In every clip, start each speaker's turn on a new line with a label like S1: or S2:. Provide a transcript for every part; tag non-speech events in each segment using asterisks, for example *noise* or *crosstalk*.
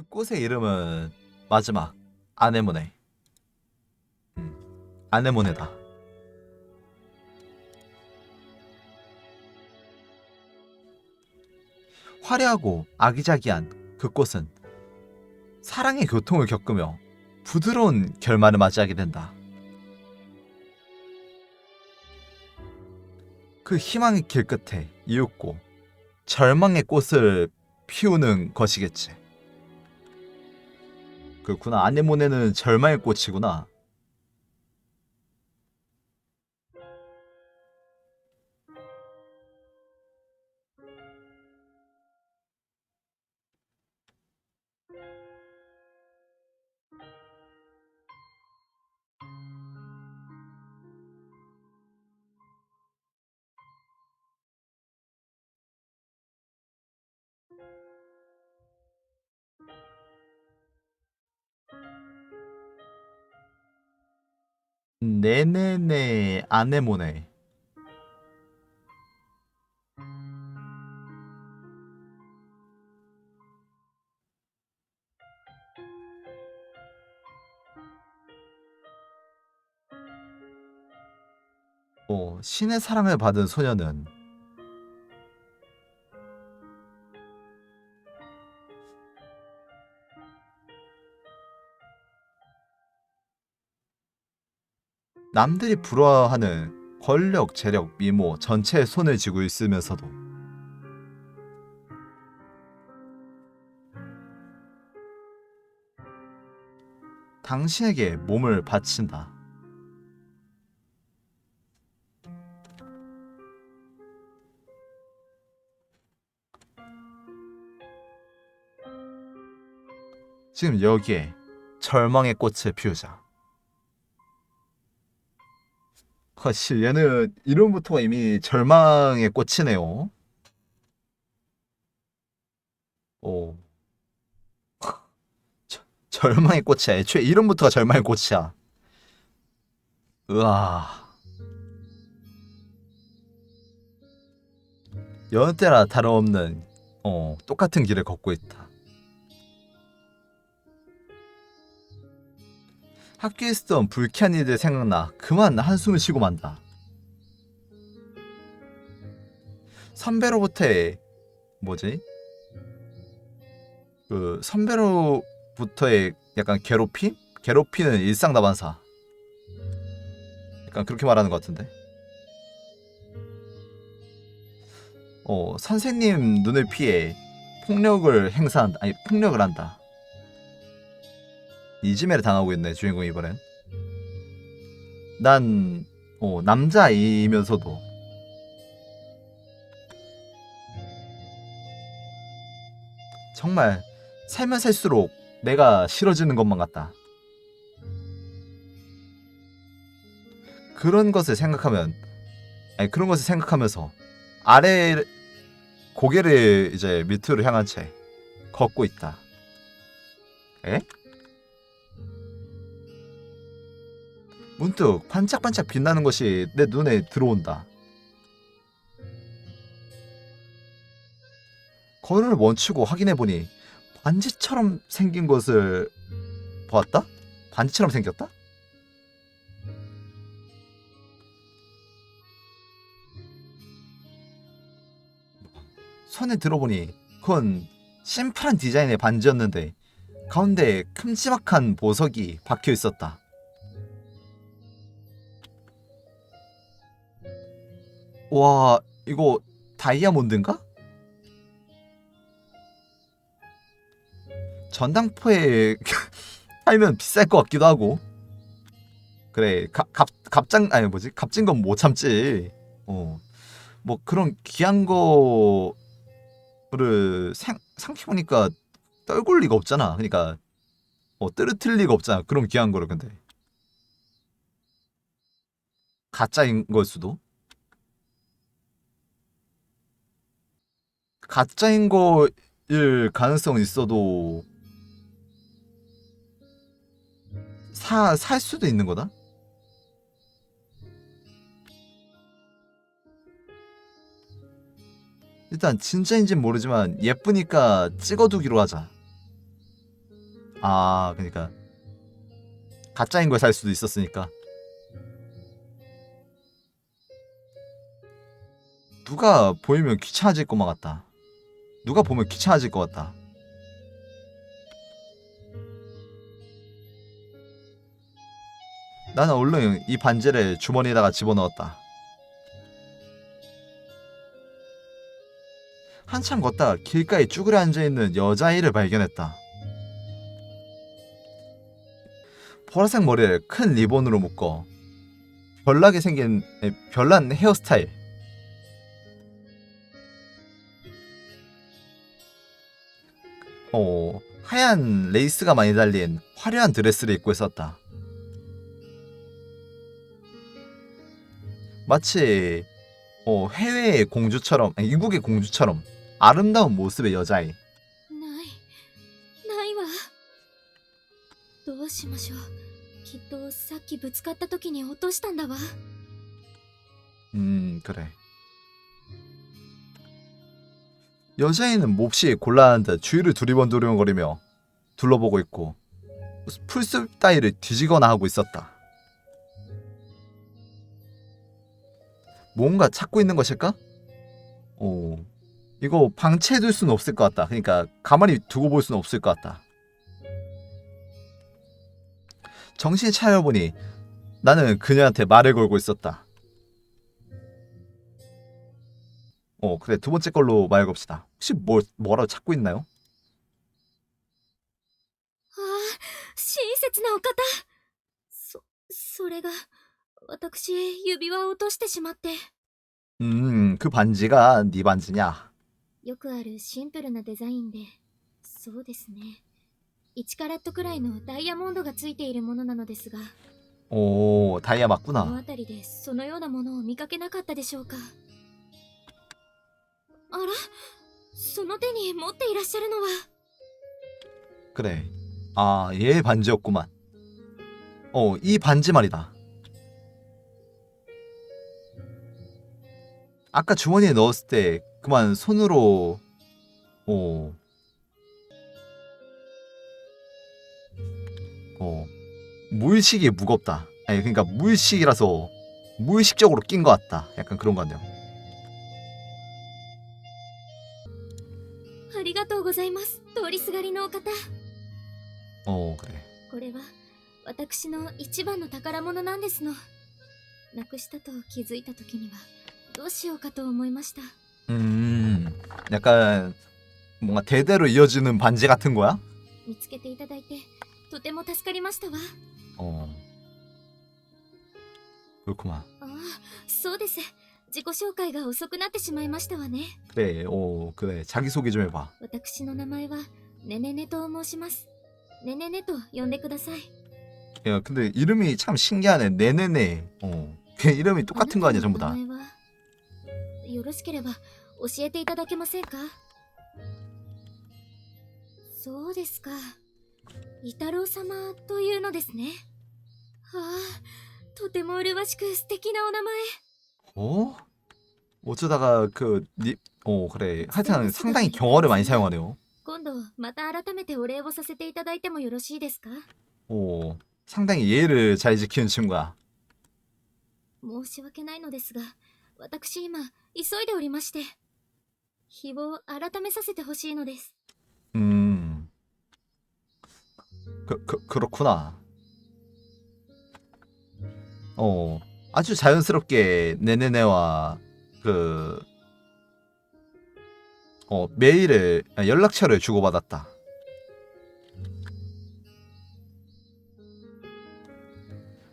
S1: 그 꽃의 이름은 마지막 아네모네. 음, 아네모네다. 화려하고 아기자기한 그 꽃은 사랑의 교통을 겪으며 부드러운 결말을 맞이하게 된다. 그 희망의 길 끝에 이윽고 절망의 꽃을 피우는 것이겠지. 그렇구나. 아네모네는 절망의 꽃이구나. 네네네 아네모네. 어, 신의 사랑을 받은 소녀는 남들이 부러워하는 권력, 재력, 미모 전체에 손을 쥐고 있으면서도 당신에게 몸을 바친다. 지금 여기에 절망의 꽃을 피우자. 사실 얘는 이름부터가 이미 절망의 꽃이네요. 오. *laughs* 저- 절망의 꽃이야. 애초에 이름부터가 절망의 꽃이야. 으아. 여느 때나 다름없는 어, 똑같은 길을 걷고 있다. 학교에 있었던 불쾌한 일들 생각나 그만 한숨을 쉬고 만다. 선배로부터의 뭐지? 그 선배로부터의 약간 괴롭힘? 괴롭히는 일상 다반사. 약간 그렇게 말하는 것 같은데. 어 선생님 눈을 피해 폭력을 행사한다. 아니 폭력을 한다. 이지매를 당하고 있네 주인공 이번엔. 난 어, 남자이면서도. 정말 살면 살수록 내가 싫어지는 것만 같다. 그런 것을 생각하면 아니 그런 것을 생각하면서 아래 고개를 이제 밑으로 향한 채 걷고 있다. 에? 문득 반짝반짝 빛나는 것이 내 눈에 들어온다. 걸음을 멈추고 확인해 보니 반지처럼 생긴 것을 보았다? 반지처럼 생겼다? 손에 들어보니 그건 심플한 디자인의 반지였는데 가운데 큼지막한 보석이 박혀 있었다. 와 이거 다이아몬드인가? 전당포에 *laughs* 팔면 비쌀 것 같기도 하고. 그래 갑, 갑 갑장 아니 뭐지? 값진 건 못 참지. 어 뭐 그런 귀한 거를 생 생각해보니까 떨굴 리가 없잖아. 그러니까 어 떨어뜨릴 리가 없잖아. 그런 귀한 거를 근데. 가짜인 걸 수도 가짜인 거일 가능성은 있어도 사, 살 수도 있는 거다? 일단 진짜인진 모르지만 예쁘니까 찍어두기로 하자. 아 그러니까 가짜인 걸 살 수도 있었으니까 누가 보이면 귀찮아질 것만 같다 누가 보면 귀찮아질 것 같다. 나는 얼른 이 반지를 주머니에다가 집어넣었다. 한참 걷다가 길가에 쭈그려 앉아있는 여자아이를 발견했다. 보라색 머리를 큰 리본으로 묶어 별나게 생긴 에, 별난 헤어스타일 어, 하얀 레이스가 많이 달린 화려한 드레스를 입고 있었다 마치 어, 해외의 공주처럼 아니, 이국의 공주처럼 아름다운 모습의 여자아이
S2: ないないわどうしましょうきっとさっきぶつかった時に落としたんだわ
S1: 음 그래 여자애는 몹시 곤란한 듯 주위를 두리번두리번거리며 둘러보고 있고 풀숲 따위를 뒤지거나 하고 있었다. 뭔가 찾고 있는 것일까? 오 이거 방치해둘 수는 없을 것 같다. 그러니까 가만히 두고 볼 수는 없을 것 같다. 정신을 차려보니 나는 그녀한테 말을 걸고 있었다 어 그래 두 번째 걸로 말 겁시다 혹시 뭐, 뭐라고 찾고 있나요?
S2: ああ親切なお方そそれが私指輪を落としてしまって
S1: 음 그 반지가 네 반지냐
S2: よくあるシンプルなデザインでそうですね1カラットくらいのダイヤモンドがついているものなのですが
S1: 오 다이아
S2: この
S1: 맞구나
S2: 辺りでそのようなものを見かけなかったでしょうか あらその手に持っていらっしゃるのは
S1: 그래 아 얘 반지였구만 어 이 반지 말이다 아까 주머니에 넣었을 때 그만 손으로 어 어, 무의식이 무겁다. 아니 그러니까 무의식이라서 무의식적으로 낀 것 같다. 약간 그런 것 같네요.
S2: ありがとうございます通りすがりのお方
S1: 어 그래.
S2: これは私の一番の宝物なんですのなくしたと気づいた時にはどうしようかと思いました
S1: 음, 약간 뭔가 대대로 이어지는 반지 같은 거야?
S2: 見つけていただいてとても助かりましたわ
S1: 어. 그렇구만.
S2: ああそうです 自己紹介が遅くなってしまいましたわね
S1: 그래, 어, 그래. 자기 소개 좀 해봐.
S2: 私の名前はねねねと申しますねねねと呼んでください
S1: 야, 근데 이름이 참 신기하네. 네네네. 어. 그 이름이 똑같은 거 아니야, 전부 다.
S2: あなたの名前はよろしければ教えていただけませんかそうですか。イタロウ様というのですね。はあ、とても麗しく素敵なお名前。
S1: 어? 어쩌다가 그 니, 어 그래. 하여튼 상당히 경어를 많이 사용하네요.
S2: 今度また改めてお礼をさせていただいてもよろしいですか
S1: 어, 상당히 예의를 잘 지키는 친구야.
S2: 申し訳ないのですが、私今急いでおりまして。日を改めさせてほしいのです。
S1: 음. 그, 그 그렇구나. 어, 아주 자연스럽게 네네네와 그 어, 메일을 아, 연락처를 주고받았다.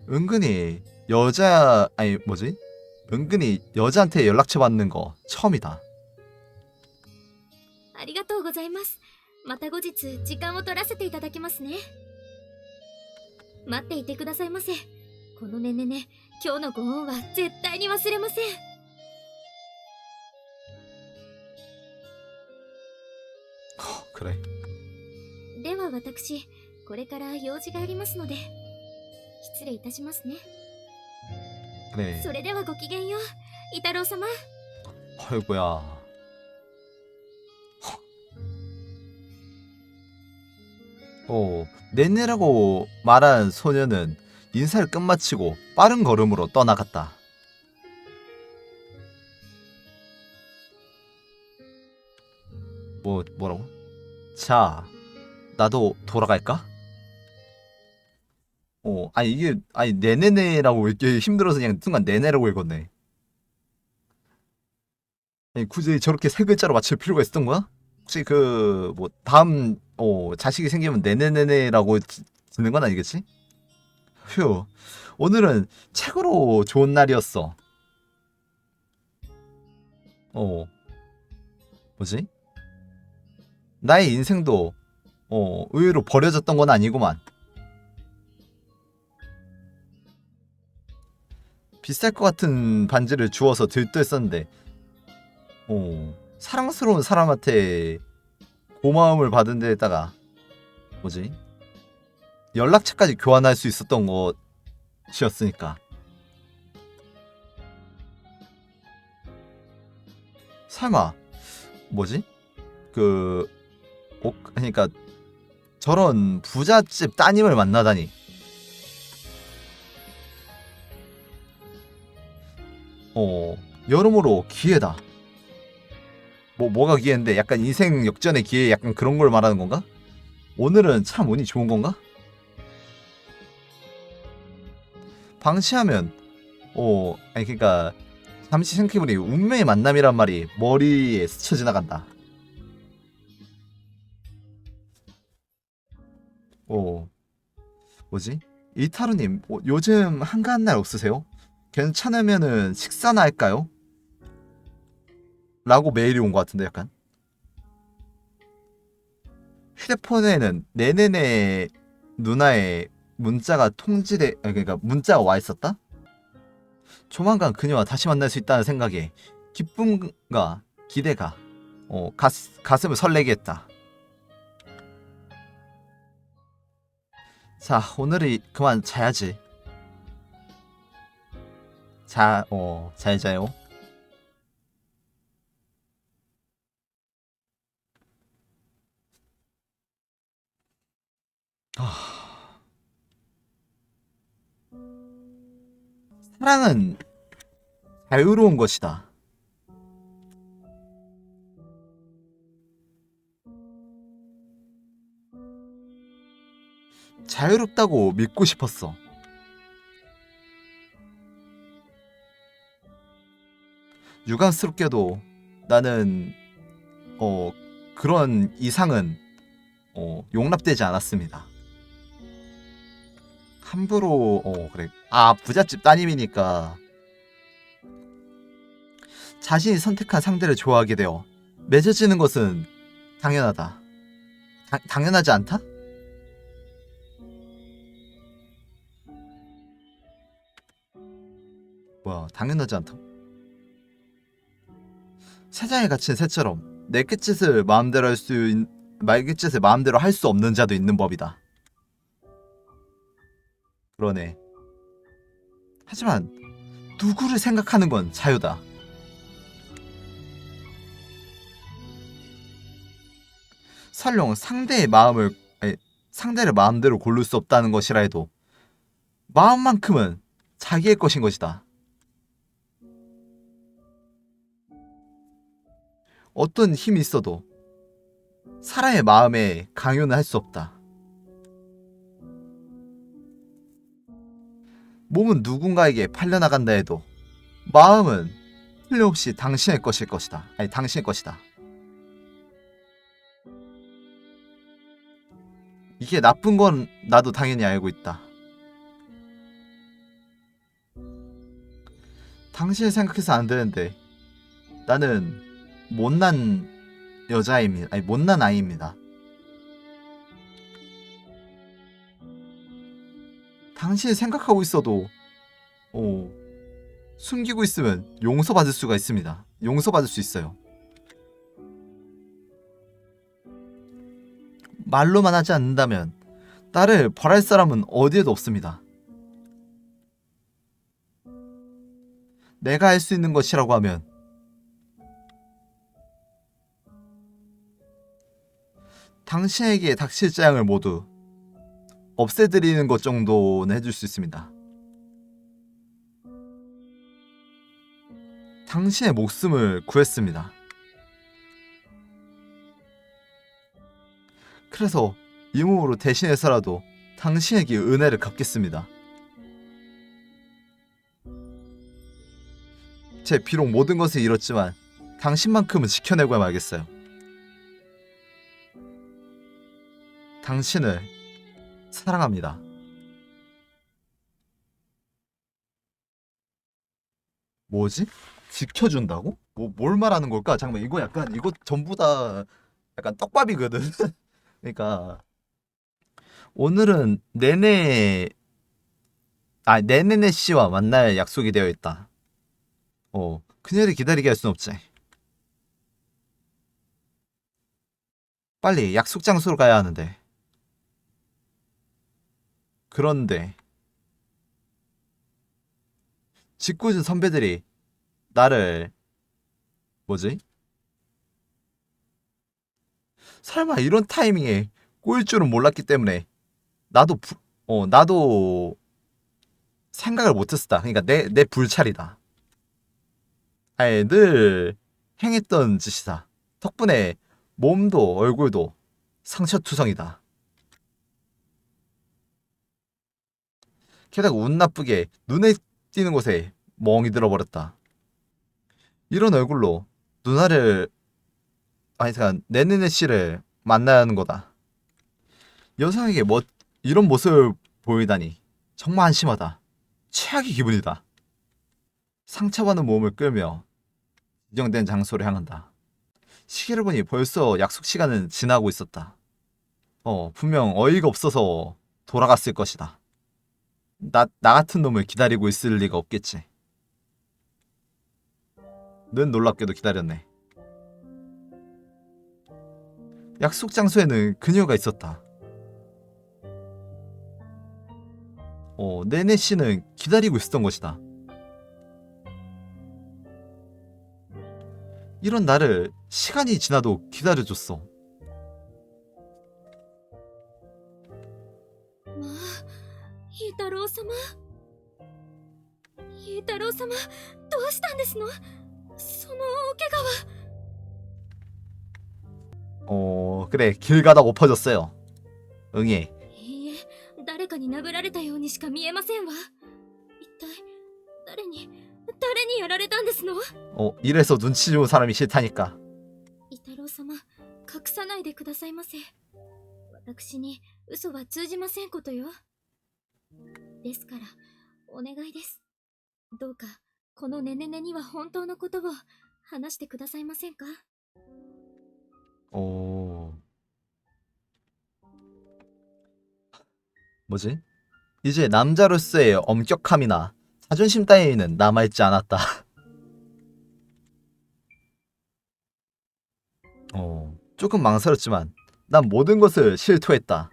S1: 은근히 여자 아니 뭐지? 은근히 여자한테 연락처 받는 거 처음이다.
S2: ありがとうございます。また後日時間を取らせていただきますね。待っていてくださいませ。このねねね、 今日のご恩は絶対に忘れません。
S1: 그래.
S2: では私、これから用事がありますので、失礼いたしますね。
S1: 그래.
S2: それではごきげんよう、イタロウ様。
S1: 아이고야. 어, 내내라고 말한 소녀는 인사를 끝마치고 빠른 걸음으로 떠나갔다. 뭐 뭐라고? 자, 나도 돌아갈까? 어, 아니 이게 아니 네네네라고 이렇게 힘들어서 그냥 순간 네네라고 읽었네. 아니 굳이 저렇게 세 글자로 맞출 필요가 있었던 거야? 혹시 그 뭐 다음 어 자식이 생기면 네네네네라고 지- 짓는 건 아니겠지? 휴, 오늘은 최고로 좋은 날이었어. 어, 뭐지? 나의 인생도 어 의외로 버려졌던 건 아니구만. 비쌀 것 같은 반지를 주워서 들떠했었는데, 어 사랑스러운 사람한테 고마움을 받은 데에다가 뭐지? 연락처까지 교환할 수 있었던 것이었으니까. 설마 뭐지? 그 어, 그러니까 저런 부잣집 따님을 만나다니. 어, 여러모로 기회다. 뭐 뭐가 기회인데 약간 인생 역전의 기회 약간 그런 걸 말하는 건가? 오늘은 참 운이 좋은 건가? 방치하면 어 아니 그러니까 잠시 생각해보니 운명의 만남이란 말이 머리에 스쳐 지나간다. 어 뭐지? 이타루님 어, 요즘 한가한 날 없으세요? 괜찮으면은 식사나 할까요? 라고 메일이 온 것 같은데 약간 휴대폰에는 네네네 누나의 문자가 통지돼 아니, 그러니까 문자가 와 있었다. 조만간 그녀와 다시 만날 수 있다는 생각에 기쁨과 기대가 어, 가, 가슴을 설레게 했다. 자 오늘이 그만 자야지. 자, 어, 잘 자요. 아... 사랑은 자유로운 것이다. 자유롭다고 믿고 싶었어. 유감스럽게도 나는 어 그런 이상은 어 용납되지 않았습니다. 함부로 어 그래 아 부잣집 따님이니까 자신이 선택한 상대를 좋아하게 되어 맺어지는 것은 당연하다. 당, 당연하지 않다? 뭐야 당연하지 않다? 세상에 갇힌 새처럼 내 끝짓을 마음대로 할 수 있, 말끝짓을 마음대로 할 수 없는 자도 있는 법이다. 그러네. 하지만 누구를 생각하는 건 자유다. 설령 상대의 마음을 아니, 상대를 마음대로 고를 수 없다는 것이라 해도 마음만큼은 자기의 것인 것이다. 어떤 힘이 있어도 사람의 마음에 강요는 할 수 없다. 몸은 누군가에게 팔려나간다 해도 마음은 틀림없이 당신의 것일 것이다. 아니 당신의 것이다. 이게 나쁜 건 나도 당연히 알고 있다. 당신을 생각해서 안 되는데 나는 못난 여자입니다. 아니 못난 아이입니다. 당신이 생각하고 있어도 어, 숨기고 있으면 용서받을 수가 있습니다. 용서받을 수 있어요. 말로만 하지 않는다면 나를 벌할 사람은 어디에도 없습니다. 내가 할 수 있는 것이라고 하면 당신에게 닥칠 재앙을 모두 없애드리는 것 정도는 해줄 수 있습니다. 당신의 목숨을 구했습니다. 그래서 이 몸으로 대신해서라도 당신에게 은혜를 갚겠습니다. 제 비록 모든 것을 잃었지만 당신만큼은 지켜내고 말겠어요. 당신을 사랑합니다. 뭐지? 지켜준다고? 뭐 뭘 말하는 걸까? 잠깐만 이거 약간 이거 전부 다 약간 떡밥이거든. *laughs* 그러니까 오늘은 네네 아 네네네 씨와 만날 약속이 되어 있다. 어 그녀를 기다리게 할 순 없지. 빨리 약속 장소로 가야 하는데. 그런데 직구준 선배들이 나를 뭐지? 설마 이런 타이밍에 꼬일 줄은 몰랐기 때문에 나도 부, 어 나도 생각을 못했었다. 그러니까 내 내 불찰이다. 아예 늘 행했던 짓이다. 덕분에 몸도 얼굴도 상처투성이다. 게다가 운 나쁘게 눈에 띄는 곳에 멍이 들어버렸다. 이런 얼굴로 누나를 아니 잠깐 네네네 씨를 만나야 하는 거다. 여성에게 뭐 이런 모습을 보이다니 정말 한심하다. 최악의 기분이다. 상처받은 몸을 끌며 지정된 장소로 향한다. 시계를 보니 벌써 약속 시간은 지나고 있었다. 어, 분명 어이가 없어서 돌아갔을 것이다. 나, 나 같은 놈을 기다리고 있을 리가 없겠지. 는 놀랍게도 기다렸네. 약속 장소에는 그녀가 있었다. 어, 네네 씨는 기다리고 있었던 것이다. 이런 나를 시간이 지나도 기다려줬어.
S2: まあイ太郎様イ太郎様どうしたんですのそのお怪我は
S1: 어, 그래. 길 가다 엎어졌어요. 응애.
S2: いいえ誰かに殴られたようにしか見えませんわ一体誰に誰にやられたんですの
S1: 어, 이래서 눈치 좋은 사람이 싫다니까.
S2: イ太郎様隠さないでくださいませ私に嘘は通じませんことよ ですからお願いですどうかこのネネネには本当のことを話してくださいませんか
S1: 오. 뭐지? 이제 남자로서의 엄격함이나 자존심 따위는 남아있지 않았다. *laughs* 어, 조금 망설였지만 난 모든 것을 실토했다.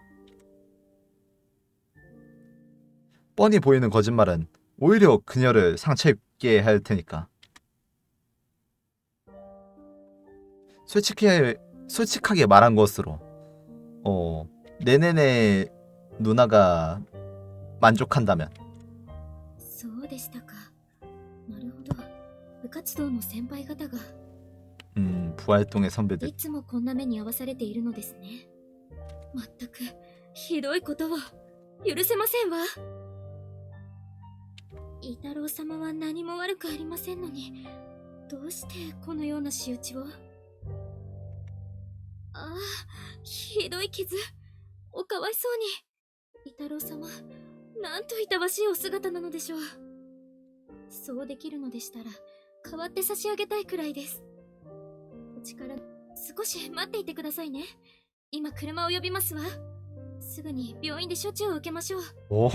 S1: 뻔히 보이는 거짓말은 오히려 그녀를 상처입게 할 테니까. 솔직히 솔직하게 말한 것으로 어 네네네 누나가 만족한다면
S2: そうでしたかなるほど部活動の先輩方が
S1: 음 부활동의 선배들
S2: いつもこんな目に遭わされているのですねまったくひどいことを許せませんわ イ太郎様は何も悪くありませんのにどうしてこのような仕打ちをああひどい傷おかわいそうにイ太郎様なんといたわしいお姿なのでしょうそうできるのでしたら代わって差し上げたいくらいですお力少し待っていてくださいね今車を呼びますわすぐに病院で処置を受けましょう
S1: 오,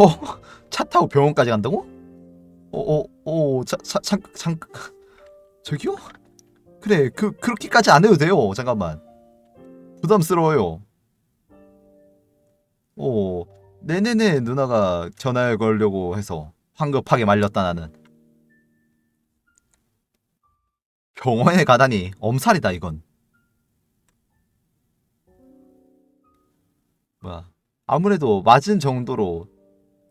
S1: 차 타고 병원까지 간다고? 어, 어, 어, 자, 자, 잠, 잠, 저기요? 그래, 그, 그렇게까지 안 해도 돼요. 잠깐만. 부담스러워요. 어, 네네네 누나가 전화를 걸려고 해서 황급하게 말렸다 나는. 병원에 가다니 엄살이다 이건. 뭐야? 아무래도 맞은 정도로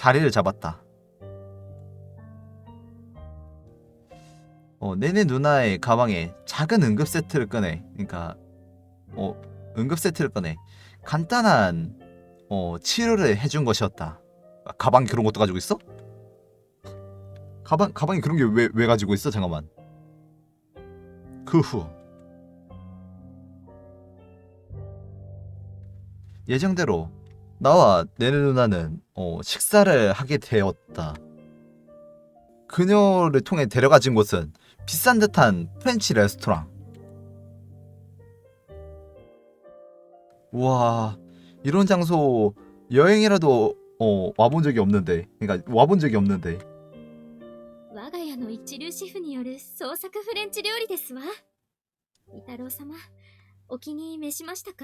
S1: 자리를 잡았다. 어, 내내 누나의 가방에 작은 응급 세트를 꺼내. 그러니까 어, 응급 세트를 꺼내. 간단한 어, 치료를 해준 것이었다. 아, 가방 그런 것도 가지고 있어? 가방 가방에 그런 게 왜 왜 가지고 있어? 잠깐만. 그 후. 예정대로 나와 내내 누나는 어, 식사를 하게 되었다. 그녀를 통해 데려가진 곳은 비싼 듯한 프렌치 레스토랑. 우와, 이런 장소 여행이라도 어, 와본 적이 없는데, 그러니까 와본 적이 없는데.
S2: 我が家の一流シェフによる創作フレンチ料理ですわイ太郎様お気に召しましたか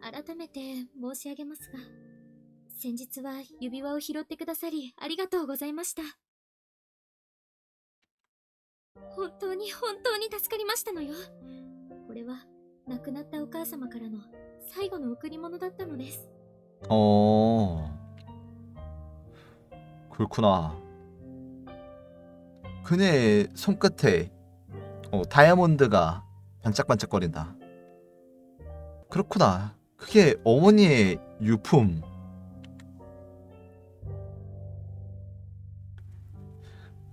S2: 改めて申し上げますが先日は指輪を拾ってくださりありがとうございました本当に本当に助かりましたのよこれは亡くなったお母様からの最後の贈り物だったのです
S1: 어, 그렇구나. 그녀의 손끝에 어, 다이아몬드가 반짝반짝거린다. 그렇구나. 그게 어머니의 유품.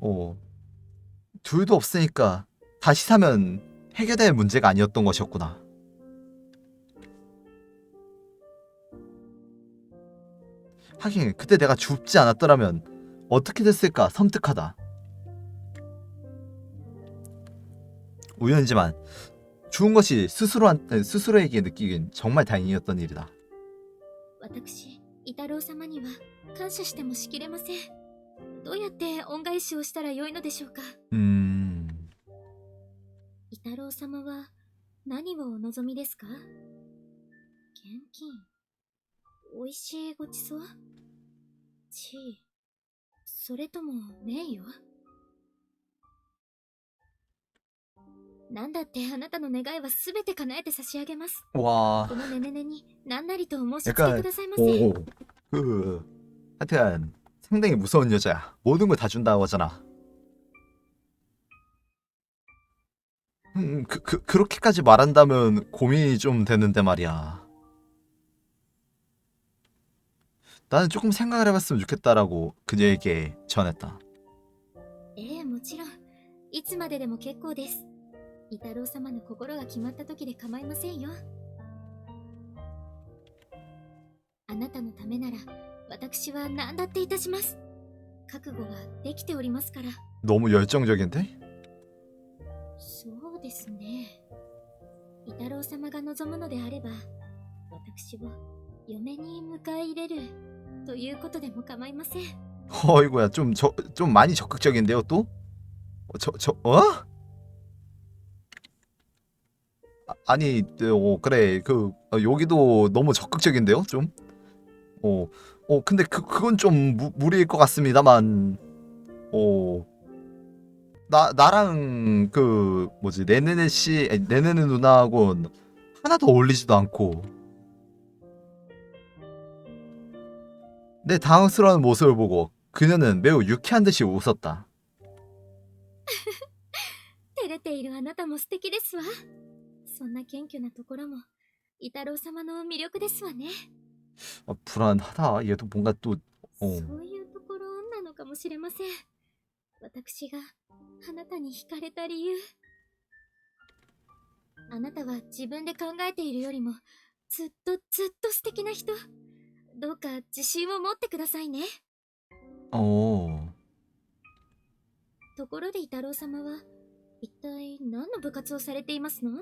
S1: 어, 둘도 없으니까 다시 사면 해결될 문제가 아니었던 것이었구나. 하긴 그때 내가 죽지 않았더라면 어떻게 됐을까 섬뜩하다. 우연이지만 죽은 것이 스스로한 스스로에게 느끼긴 정말 다행이었던 일이다.
S2: 私イ太郎様には感謝してもしきれませんどうやって恩返しをしたらよいのでしょうか
S1: 음,
S2: イ太郎様は何をお望みですか現金美味しいごちそう地位それとも名誉 なんだってあなたの願いは全て叶えて差し上げます。
S1: 와,
S2: このねねねに何なりとお申し付け
S1: 약간
S2: くださいませ。
S1: 오, 그 하여튼 상당히 무서운 여자야. 모든 걸 다 준다고 하잖아. 음, 그, 그 그렇게까지 말한다면 고민이 좀 되는데 말이야. 나는 조금 생각을 해봤으면 좋겠다라고 그녀에게 전했다.
S2: ええ、もちろん。いつまででも結構です。 イ太郎様の心が決まった時で構いませんよ。あなたのためなら、私は何だっていたします。覚悟はできておりますから。
S1: 너무 열정적인데?
S2: そうですね。イ太郎様が望むのであれば、私を嫁に迎え入れるということでも構いません。 *laughs*
S1: 어이구야 좀 저 좀 많이 적극적인데요 또? 어, 저 저 어? 아, 아니 어 그래 그 어, 여기도 너무 적극적인데요 좀? 어, 어 근데 그 그건 좀 무, 무리일 것 같습니다만 어. 나 나랑 그 뭐지 네네네 씨 아니, 네네네 누나하고는 하나도 어울리지도 않고 내 당황스러운 모습을 보고 그녀는 매우 유쾌한 듯이 웃었다. *laughs*
S2: 照れているあなたも素敵ですわ。 そんな謙虚なところも、イ太郎様の魅力ですわね。
S1: 아, 불안하다. 얘도 뭔가 또 어.
S2: そういうところなのかもしれません私があなたに惹かれた理由あなたは自分で考えているよりもずっとずっと素敵な人どうか自信を持ってくださいね
S1: 어.
S2: ところでイタロウ様は一体何の部活をされていますの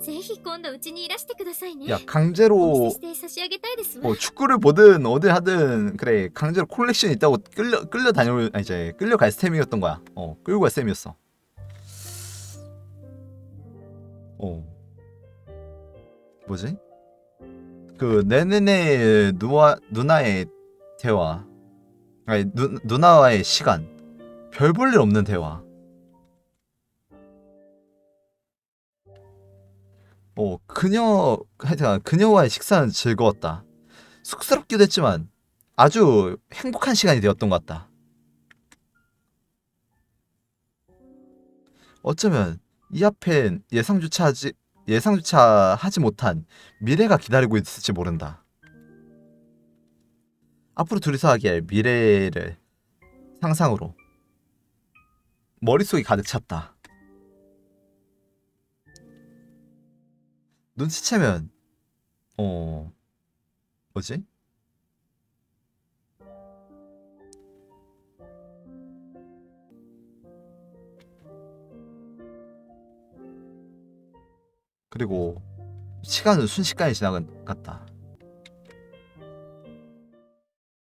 S2: ぜひ今度うちにいらしてくださいね
S1: 야
S2: お見
S1: 강제로
S2: せして差し上げたいですわ
S1: 뭐 축구를 보든 어딜 하든 그래 강제로 콜렉션이 있다고 끌려 끌려 다녀 아니 이제 끌려갈 셈이었던 거야 어 끌고 갈 셈이었어 어 뭐지 그 네네네 누아 누나의 대화 아니 누, 누나와의 시간 별 볼 일 없는 대화 어 그녀 하여튼 그녀와의 식사는 즐거웠다 쑥스럽기도 했지만 아주 행복한 시간이 되었던 것 같다. 어쩌면 이 앞엔 예상조차 하지 예상조차 하지 못한 미래가 기다리고 있을지 모른다. 앞으로 둘이서 할 미래를 상상으로 머릿속이 가득 찼다. 눈치채면 어 뭐지? 그리고 시간은 순식간에 지나갔다.